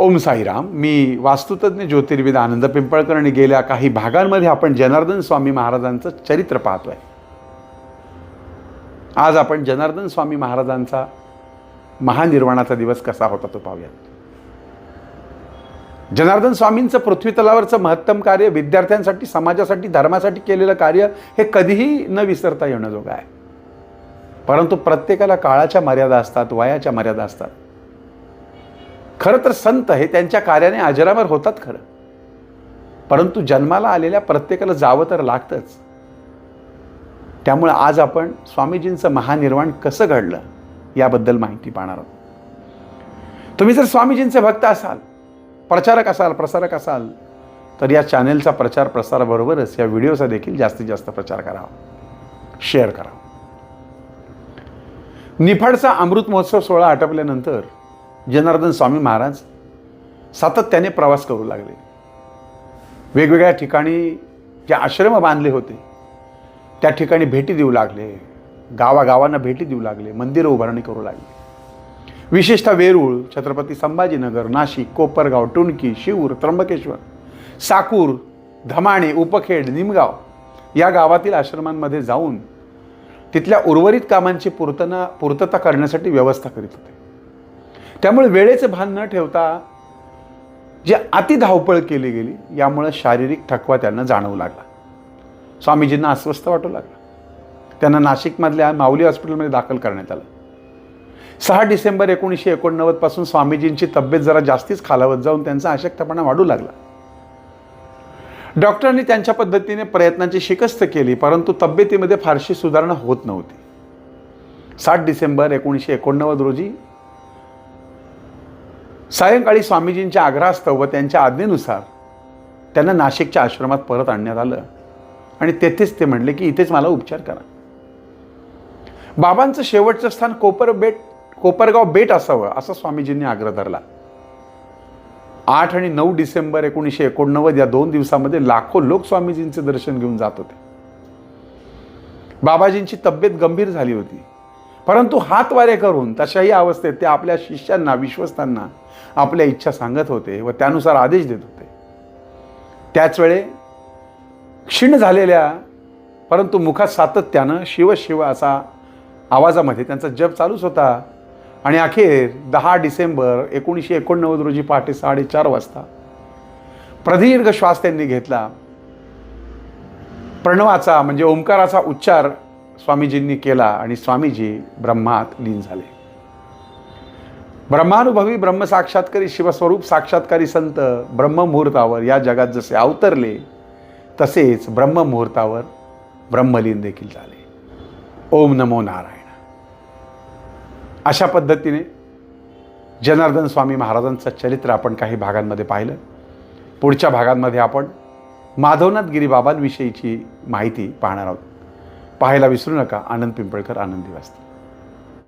ओम साईराम. मी वास्तुतज्ञ ज्योतिर्विद आनंद पिंपळकर आणि गेल्या काही भागांमध्ये आपण जनार्दन स्वामी महाराजांचं चरित्र पाहतोय. आज आपण जनार्दन स्वामी महाराजांचा महानिर्वाणाचा दिवस कसा होता तो पाहूयात. जनार्दन स्वामींचं पृथ्वी तलावरचं महत्तम कार्य विद्यार्थ्यांसाठी समाजासाठी धर्मासाठी केलेलं कार्य हे कधीही न विसरता येणं जोगं आहे. परंतु प्रत्येकाला काळाच्या मर्यादा असतात वयाच्या मर्यादा असतात. खरं तर संत हे त्यांच्या कार्याने अजरामर होतात खरं. परंतु जन्माला आलेल्या प्रत्येकाला जावं तर लागतंच. त्यामुळे आज आपण स्वामीजींचं महानिर्वाण कसं घडलं याबद्दल माहिती पाहणार आहोत. तुम्ही जर स्वामीजींचे भक्त असाल प्रचारक असाल प्रसारक असाल तर या चॅनेलचा प्रचार प्रसाराबरोबरच या व्हिडिओचा देखील जास्तीत जास्त प्रचार करावा. शेअर करा निफाडचा अमृत महोत्सव सोहळा आटपल्यानंतर जनार्दन स्वामी महाराज सातत्याने प्रवास करू लागले. वेगवेगळ्या ठिकाणी जे आश्रम बांधले होते त्या ठिकाणी भेटी देऊ लागले गावागावांना भेटी देऊ लागले मंदिरं उभारणी करू लागली. विशेषतः वेरूळ छत्रपती संभाजीनगर नाशिक कोपरगाव टुणकी शिऊर त्र्यंबकेश्वर साकूर धमाणे उपखेड निमगाव या गावातील आश्रमांमध्ये जाऊन तिथल्या उर्वरित कामांची पूर्तना पूर्तता करण्यासाठी व्यवस्था करीत होते. त्यामुळे वेळेचं भान न ठेवता जी अति धावपळ केली गेली यामुळं शारीरिक थकवा त्यांना जाणवू लागला. स्वामीजींना अस्वस्थ वाटू लागला. त्यांना नाशिकमधल्या माऊली हॉस्पिटलमध्ये दाखल करण्यात आलं. सहा डिसेंबर एकोणीसशे एकोणनव्वदपासून स्वामीजींची तब्येत जरा जास्तीच खालावत जाऊन त्यांचा अशक्तपणा वाढू लागला. डॉक्टरांनी त्यांच्या पद्धतीने प्रयत्नांची शिकस्त केली परंतु तब्येतीमध्ये फारशी सुधारणा होत नव्हती. सात डिसेंबर एकोणीसशे एकोणनव्वद रोजी सायंकाळी स्वामीजींच्या आग्रहास्तव व त्यांच्या आज्ञेनुसार त्यांना नाशिकच्या आश्रमात परत आणण्यात आलं. आणि तेथेच ते म्हणले की इथेच मला उपचार करा. बाबांचं शेवटचं स्थान कोपर बेट कोपरगाव बेट असावं असा स्वामीजींनी आग्रह धरला. आठ आणि नऊ डिसेंबर एकोणीसशे एकोणनव्वद या दोन दिवसामध्ये लाखो लोक स्वामीजींचे दर्शन घेऊन जात होते. बाबाजींची तब्येत गंभीर झाली होती. परंतु हातवारे करून तशाही अवस्थेत ते आपल्या शिष्यांना विश्वस्तांना आपल्या इच्छा सांगत होते व त्यानुसार आदेश देत होते. त्याचवेळे क्षीण झालेल्या परंतु मुखात सातत्यानं शिव शिव असा आवाजामध्ये त्यांचा जप चालूच होता. आणि अखेर दहा डिसेंबर एकोणीसशे एकोणनव्वद रोजी पहाटे साडेचार वाजता प्रदीर्घ श्वास त्यांनी घेतला. प्रणवाचा म्हणजे ओंकाराचा उच्चार स्वामीजींनी केला आणि स्वामीजी ब्रह्मात लीन झाले. ब्रह्मानुभवी ब्रह्मसाक्षात्कारी शिवस्वरूप साक्षात्कारी संत ब्रह्ममुहूर्तावर या जगात जसे अवतरले तसेच ब्रह्ममुहूर्तावर ब्रह्मलीन देखील झाले. ओम नमो नारायण. अशा पद्धतीने जनार्दन स्वामी महाराजांचं चरित्र आपण काही भागांमध्ये पाहिलं. पुढच्या भागांमध्ये आपण माधवनाथ गिरीबाबांविषयीची माहिती पाहणार आहोत. पाहायला विसरू नका. आनंद पिंपळकर आनंदी वाचते